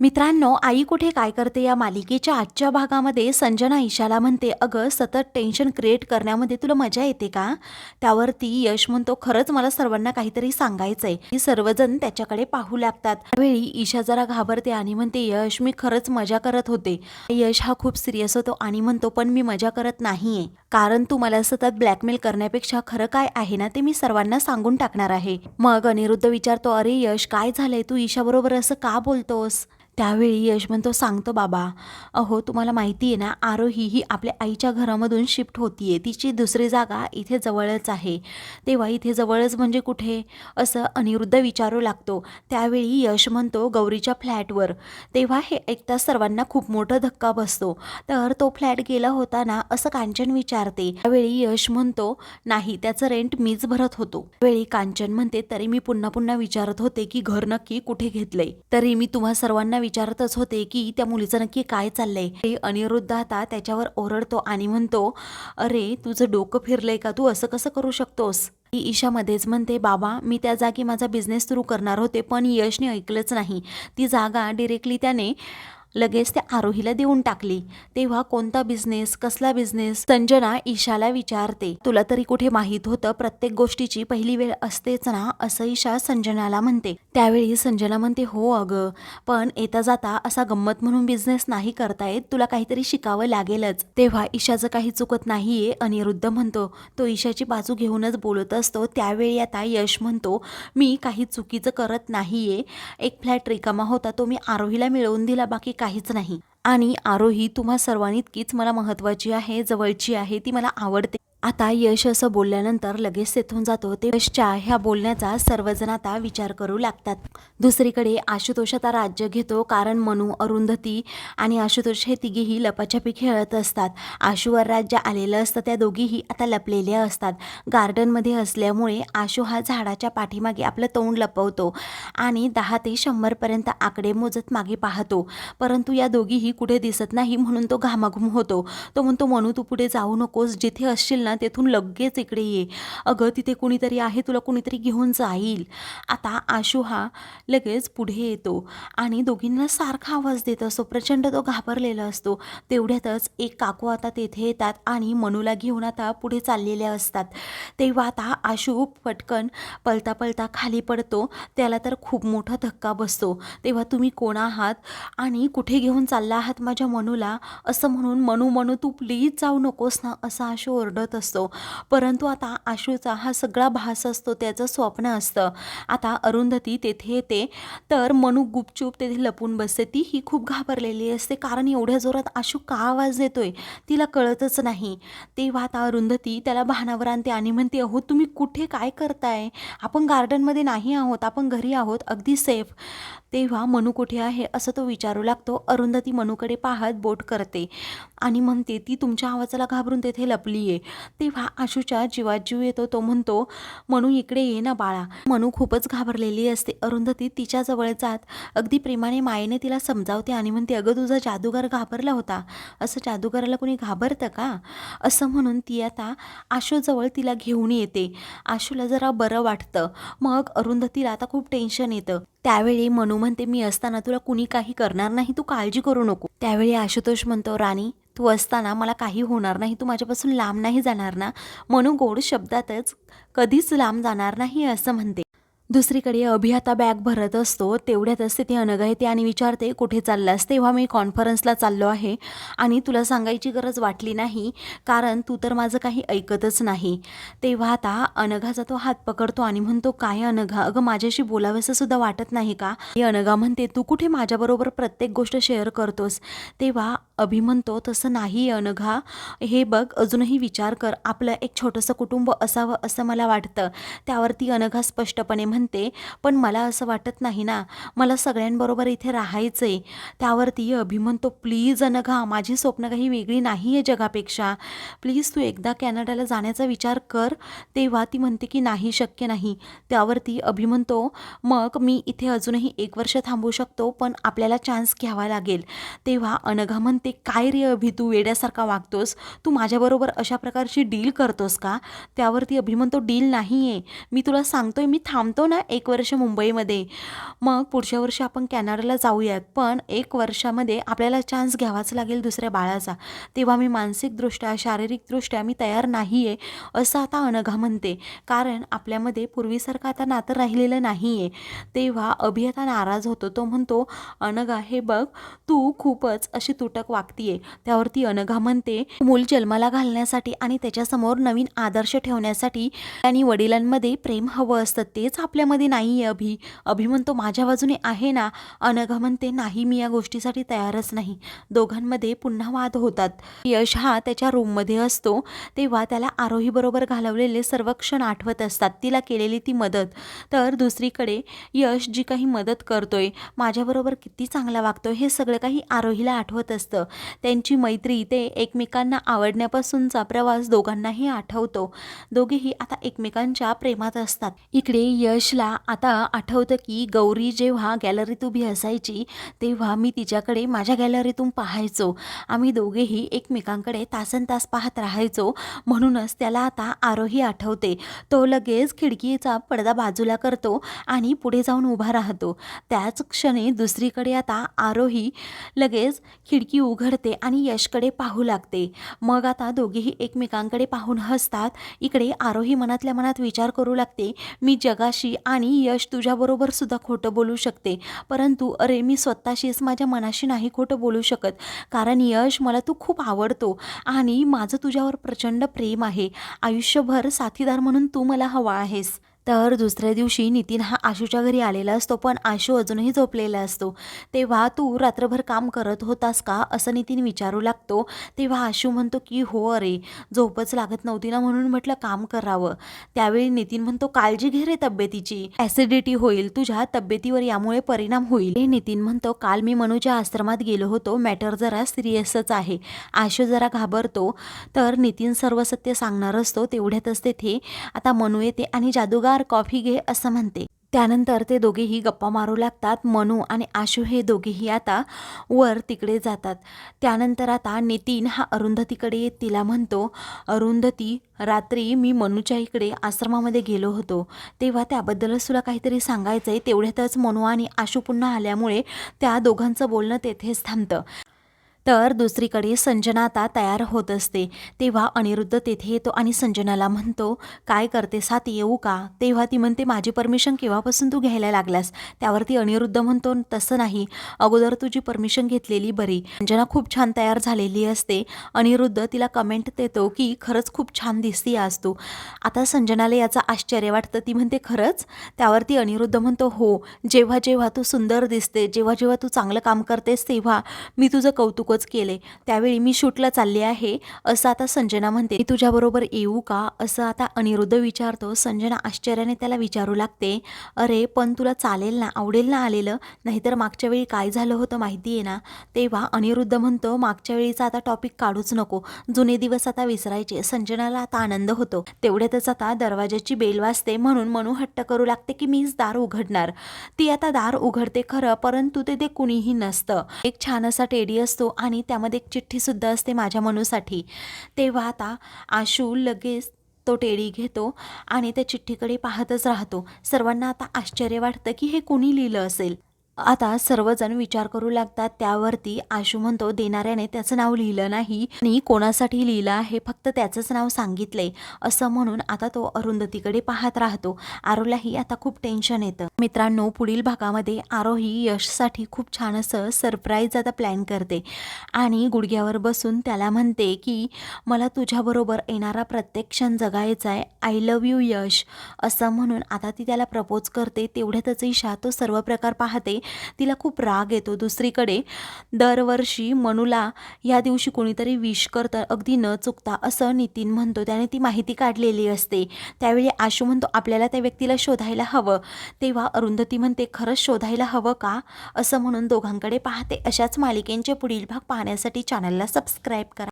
मित्रांनो आई कुठे काय करते या मालिकेच्या आजच्या भागामध्ये? संजना ईशाला म्हणते अगं सतत टेन्शन क्रिएट करण्यामध्ये तुला मजा येते का? त्यावरती यश म्हणतो खरंच मला सर्वांना काहीतरी सांगायचंय. ही सर्वजण त्याच्याकडे पाहू लागतात. त्यावेळी ईशा जरा घाबरते आणि म्हणते यश मी खरंच मजा करत होते. यश हा खूप सिरियस होतो आणि म्हणतो पण मी मजा करत नाहीये. कारण तू मला सतत ब्लॅकमेल करण्यापेक्षा खरं काय आहे ना ते मी सर्वांना सांगून टाकणार आहे. मग अनिरुद्ध विचारतो अरे यश काय झालंय? तू ईशाबरोबर असं का बोलतोस? त्यावेळी यश म्हणतो सांगतो बाबा अहो तुम्हाला माहिती आहे ना आरोही ही आपल्या आईच्या घरामधून शिफ्ट होतीये. तिची दुसरी जागा इथे जवळच आहे. तेव्हा इथे जवळच म्हणजे कुठे? असं अनिरुद्ध विचारू लागतो. त्यावेळी यश म्हणतो गौरीच्या फ्लॅटवर. तेव्हा हे ऐकता सर्वांना खूप मोठा धक्का बसतो. तर तो फ्लॅट गेला होता ना असं कांचन विचारते. त्यावेळी यश म्हणतो नाही त्याचं रेंट मीच भरत होतो. त्यावेळी कांचन म्हणते तरी मी पुन्हा पुन्हा विचारत होते की घर नक्की कुठे घेतलंय? तरी मी तुम्हा सर्वांना विचारतच होते की त्या मुलीचं नक्की काय चाललंय. ते अनिरुद्ध आता त्याच्यावर ओरडतो आणि म्हणतो अरे तुझं डोकं फिरलंय का? तू असं कसं करू शकतोस? ती ईशा मध्येच म्हणते बाबा मी त्या जागी माझा बिझनेस सुरू करणार होते पण यशने ऐकलंच नाही. ती जागा डिरेक्टली त्याने लगेच त्या आरोहीला देऊन टाकली. तेव्हा कोणता बिझनेस कसला बिझनेस संजना ईशाला विचारते तुला तरी कुठे माहीत होतं प्रत्येक गोष्टीची पहिली वेळ असतेच ना? असं ईशा संजनाला म्हणते. त्यावेळी संजना म्हणते हो अगं पण येता जाता असा गंमत म्हणून बिझनेस नाही करता येत. तुला काहीतरी शिकावं लागेलच. तेव्हा ईशाचं काही चुकत नाहीये अनिरुद्ध म्हणतो तो ईशाची बाजू घेऊनच बोलत असतो. त्यावेळी आता यश म्हणतो मी काही चुकीचं करत नाहीये. एक फ्लॅट रिकामा होता तो मी आरोहीला मिळवून दिला. बाकी काहीच नाही. आणि आरोही तुम्हा सर्वांइतकीच मला महत्वाची आहे जवळची आहे ती मला आवडते. आता यश असं बोलल्यानंतर लगेच तेथून जातो ते यशच्या ह्या बोलण्याचा सर्वजण आता विचार करू लागतात. दुसरीकडे आशुतोष आता राज्य घेतो कारण मनू अरुंधती आणि आशुतोष हे तिघेही लपाछपी खेळत असतात. आशूवर राज्य आलेलं असतं त्या दोघीही आता लपलेल्या असतात. गार्डनमध्ये असल्यामुळे आशू हा झाडाच्या पाठीमागे आपलं तोंड लपवतो आणि दहा ते शंभरपर्यंत आकडे मोजत मागे पाहतो. परंतु या दोघीही कुठे दिसत नाही म्हणून तो घामाघूम होतो. तो म्हणतो मनू तू पुढे जाऊ नकोस. जिथे असशील ना तेथून लगेच इकडे ये. अगं तिथे कुणीतरी आहे तुला कुणीतरी घेऊन जाईल. आता आशू हा लगेच पुढे येतो आणि दोघींना सारखा आवाज देत असतो. प्रचंड तो घाबरलेला असतो. तेवढ्यातच एक काकू आता तेथे येतात आणि मनूला घेऊन आता पुढे चाललेले असतात. तेव्हा आता आशू पटकन पलता पळता खाली पडतो. त्याला तर खूप मोठा धक्का बसतो. तेव्हा तुम्ही कोण आहात आणि कुठे घेऊन चालला आहात माझ्या मनूला? असं म्हणून मनू मनू तू प्लीज जाऊ नकोस ना असं आशू ओरडत असतो. परंतु आता आशूचा हा सगळा भास असतो त्याचं स्वप्न असतं. आता अरुंधती तेथे येते तर मनू गुपचूप तेथे लपून बसते. ती ही खूप घाबरलेली असते कारण एवढ्या जोरात आशू का आवाज देतोय? तिला कळतच नाही. तेव्हा आता अरुंधती त्याला भानावर आणते आणि म्हणते अहो तुम्ही कुठे काय करताय? आपण गार्डनमध्ये नाही आहोत आपण घरी आहोत अगदी सेफ. तेव्हा मनू कुठे आहे असं तो विचारू लागतो. अरुंधती मनूकडे पाहत बोट करते आणि म्हणते ती तुमच्या आवाजाला घाबरून तेथे लपली आहे तेव्हा आशूच्या जीवात जीव येतो तो म्हणतो मनू इकडे ये ना बाळा. मनू खूपच घाबरलेली असते. अरुंधती तिच्याजवळ जात अगदी प्रेमाने मायेने तिला समजावते आणि म्हणते अगं तुझा जादूगार घाबरला होता. असं जादूगाराला कोणी घाबरतं का? असं म्हणून ती आता आशूजवळ तिला घेऊन येते. आशूला जरा बरं वाटतं. मग अरुंधतीला आता खूप टेन्शन येतं. त्यावेळी मनू म्हणते मी असताना तुला कुणी काही करणार नाही. तू काळजी करू नको. त्यावेळी आशुतोष म्हणतो राणी तू असताना मला काही होणार नाही तू माझ्यापासून लांब नाही जाणार ना? मनू गोड शब्दातच कधीच लांब जाणार नाही असं म्हणते. दुसरीकडे अभि आता बॅग भरत असतो तेवढ्यातच ती अनघा येते आणि विचारते कुठे चाललास? तेव्हा मी कॉन्फरन्सला चाललो आहे. आणि तुला सांगायची गरज वाटली नाही कारण तू तर माझं काही ऐकतच नाही. तेव्हा आता अनघाचा तो हात पकडतो आणि म्हणतो काय अनघा? अगं माझ्याशी बोलावंसं सुद्धा वाटत नाही का? हे अनघा म्हणते तू कुठे माझ्याबरोबर प्रत्येक गोष्ट शेअर करतोस? तेव्हा अभि म्हणतो तसं नाही अनघा. हे बघ अजूनही विचार कर. आपलं एक छोटंसं कुटुंब असावं असं मला वाटतं. त्यावरती अनघा स्पष्टपणे म्हणते पण मला असं वाटत नाही ना. मला सगळ्यांबरोबर इथे राहायचं आहे त्यावरती अभि म्हणतो प्लीज अनघा माझी स्वप्न काही वेगळी नाही आहे जगापेक्षा. प्लीज तू एकदा कॅनडाला जाण्याचा विचार कर. तेव्हा ती म्हणते की नाही शक्य नाही. त्यावरती अभि म्हणतो मग मी इथे अजूनही एक वर्ष थांबू शकतो पण आपल्याला चान्स घ्यावा लागेल. तेव्हा अनघा म्हणते काय रे अभि तू वेड्यासारखा वागतोस. तू माझ्याबरोबर अशा प्रकारची डील करतोस का? त्यावरती अभि म्हणतो डील नाही आहे मी तुला सांगतोय मी थांबतो ना एक वर्ष मुंबईमध्ये. मग पुढच्या वर्षी आपण कॅनडाला जाऊयात. पण एक वर्षामध्ये आपल्याला चान्स घ्यावाच लागेल दुसऱ्या बाळाचा. तेव्हा मी मानसिकदृष्ट्या शारीरिकदृष्ट्या मी तयार नाही आहे असं आता अनघा म्हणते. कारण आपल्यामध्ये पूर्वीसारखं आता नातं राहिलेलं नाही आहे तेव्हा अभियता नाराज होतो. तो म्हणतो अनघा हे बघ तू खूपच अशी तुटक वागतीये. त्यावरती अनघा म्हणते मूल जन्माला घालण्यासाठी आणि त्याच्यासमोर नवीन आदर्श ठेवण्यासाठी आणि वडिलांमध्ये प्रेम हवं असतं तेच आपल्यामध्ये नाही आहे अभि. अभि म्हणतो माझ्या बाजूने आहे ना. अनघा म्हणते नाही मी या गोष्टीसाठी तयारच नाही. दोघांमध्ये पुन्हा वाद होतात. यश हा त्याच्या रूममध्ये असतो तेव्हा त्याला आरोहीबरोबर घालवलेले सर्व क्षण आठवत असतात. तिला केलेली ती मदत. तर दुसरीकडे यश जी काही मदत करतोय माझ्याबरोबर किती चांगला वागतोय हे सगळं काही आरोहीला आठवत असतं. त्यांची मैत्री ते एकमेकांना आवडण्यापासूनचा प्रवास दोघांनाही आठवतो. दोघेही आता एकमेकांच्या प्रेमात असतात. इकडे यश यशला आता आठवतं की गौरी जेव्हा गॅलरीत उभी असायची तेव्हा मी तिच्याकडे माझ्या गॅलरीतून पाहायचो. आम्ही दोघेही एकमेकांकडे तासन तास पाहत राहायचो. म्हणूनच त्याला आता आरोही आठवते. तो लगेच खिडकीचा पडदा बाजूला करतो आणि पुढे जाऊन उभा राहतो. त्याच क्षणी दुसरीकडे आता आरोही लगेच खिडकी उघडते आणि यशकडे पाहू लागते. मग आता दोघेही एकमेकांकडे पाहून हसतात. इकडे आरोही मनातल्या मनात विचार करू लागते मी जगाशी आणि यश तुझ्याबरोबर सुद्धा खोटं बोलू शकते. परंतु अरे मी स्वतःशीच माझ्या मनाशी नाही खोटं बोलू शकत. कारण यश मला तू खूप आवडतो आणि माझं तुझ्यावर प्रचंड प्रेम आहे. आयुष्यभर साथीदार म्हणून तू मला हवा आहेस. तर दुसऱ्या दिवशी नितीन हा आशूच्या घरी आलेला असतो पण आशू अजूनही झोपलेला असतो. तेव्हा तू रात्रभर काम करत होतास का? असं नितीन विचारू लागतो. तेव्हा आशू म्हणतो की हो अरे झोपच लागत नव्हती ना म्हणून म्हटलं काम करावं. त्यावेळी नितीन म्हणतो काळजी घे रे तब्येतीची. ॲसिडिटी होईल तुझ्या तब्येतीवर यामुळे परिणाम होईल. हे नितीन म्हणतो काल मी मनूच्या आश्रमात गेलो होतो. मॅटर जरा सिरियसच आहे. आशू जरा घाबरतो. तर नितीन सर्व सत्य सांगणार असतो. तेवढ्यातच तेथे आता मनू येते आणि जादूगार कॉफी घे असं म्हणते. त्यानंतर ते दोघेही गप्पा मारू लागतात. मनू आणि आशू हे दोघेही आता वर तिकडे जातात. त्यानंतर आता नितीन हा अरुंधतीकडे तिला म्हणतो अरुंधती रात्री मी मनूच्या इकडे आश्रमामध्ये गेलो होतो. तेव्हा त्याबद्दलच तुला काहीतरी सांगायचं आहे तेवढ्यातच मनू आणि आशू पुन्हा आल्यामुळे त्या दोघांचं बोलणं तेथेच थांबतं. तर दुसरीकडे संजना आता तयार होत असते. तेव्हा अनिरुद्ध तेथे येतो आणि संजनाला म्हणतो काय करते साथ येऊ का? तेव्हा ती म्हणते माझी परमिशन केव्हापासून तू घ्यायला लागलास? त्यावरती अनिरुद्ध म्हणतो तसं नाही. अगोदर तुझी परमिशन घेतलेली बरी. संजना खूप छान तयार झालेली असते. अनिरुद्ध तिला कमेंट देतो की खरंच खूप छान दिसती आज तू. आता संजनाला याचं आश्चर्य वाटतं. ती म्हणते खरंच? त्यावरती अनिरुद्ध म्हणतो हो. जेव्हा जेव्हा तू सुंदर दिसते जेव्हा जेव्हा तू चांगलं काम करतेस तेव्हा मी तुझं कौतुक कौतुकच केले. त्यावेळी मी शूटला चालले आहे असं आता संजना म्हणते. मी तुझ्याबरोबर येऊ का? असं आता अनिरुद्ध विचारतो. संजना आश्चर्याने त्याला विचारू लागते. अरे पण तुला चालेल ना? आवडेल ना आलेलं? नाहीतर मागच्या वेळी काय झालं होतं माहिती आहे ना? तेव्हा अनिरुद्ध म्हणतो मागच्या वेळीचा आता टॉपिक काढूच नको. जुने दिवस आता विसरायचे. संजनाला आता आनंद होतो. तेवढ्यातच आता दरवाजाची बेल वाजते. म्हणून मनू हट्ट करू लागते की मीच दार उघडणार. ती आता दार उघडते खरं परंतु ते ते कुणीही नसतं. एक छान असा टेडी असतो आणि त्यामध्ये एक चिठ्ठीसुद्धा असते माझ्या मनूसाठी. तेव्हा आता आशू लगेच तो टेडी घेतो आणि त्या चिठ्ठीकडे पाहतच राहतो. सर्वांना आता आश्चर्य वाटतं की हे कोणी लिहिलं असेल? आता सर्वजण विचार करू लागतात त्यावरती आशू म्हणतो देणाऱ्याने त्याचं नाव लिहिलं नाही आणि कोणासाठी लिहिलं आहे? फक्त त्याचंच नाव सांगितलंय. असं म्हणून आता तो अरुंधतीकडे पाहत राहतो. आरोलाही आता खूप टेन्शन येतं. मित्रांनो पुढील भागामध्ये आरोही यशसाठी खूप छान असं सरप्राईज आता प्लॅन करते. आणि गुडघ्यावर बसून त्याला म्हणते की मला तुझ्याबरोबर येणारा प्रत्येक क्षण जगायचा आहे. I love you Yash. असं म्हणून आता ती त्याला प्रपोज करते. तेवढ्यातच ईशा तो सर्व प्रकार पाहते. तिला खूप राग येतो. दुसरीकडे दरवर्षी मनूला या दिवशी कोणीतरी विश करतं अगदी न चुकता असं नितीन म्हणतो. त्याने ती माहिती काढलेली असते. त्यावेळी आशू म्हणतो आपल्याला त्या व्यक्तीला शोधायला हवं. तेव्हा अरुंधती म्हणते खरंच शोधायला हवं का? असं म्हणून दोघांकडे पाहते. अशाच मालिकेंचे पुढील भाग पाहण्यासाठी चॅनलला सबस्क्राईब करा.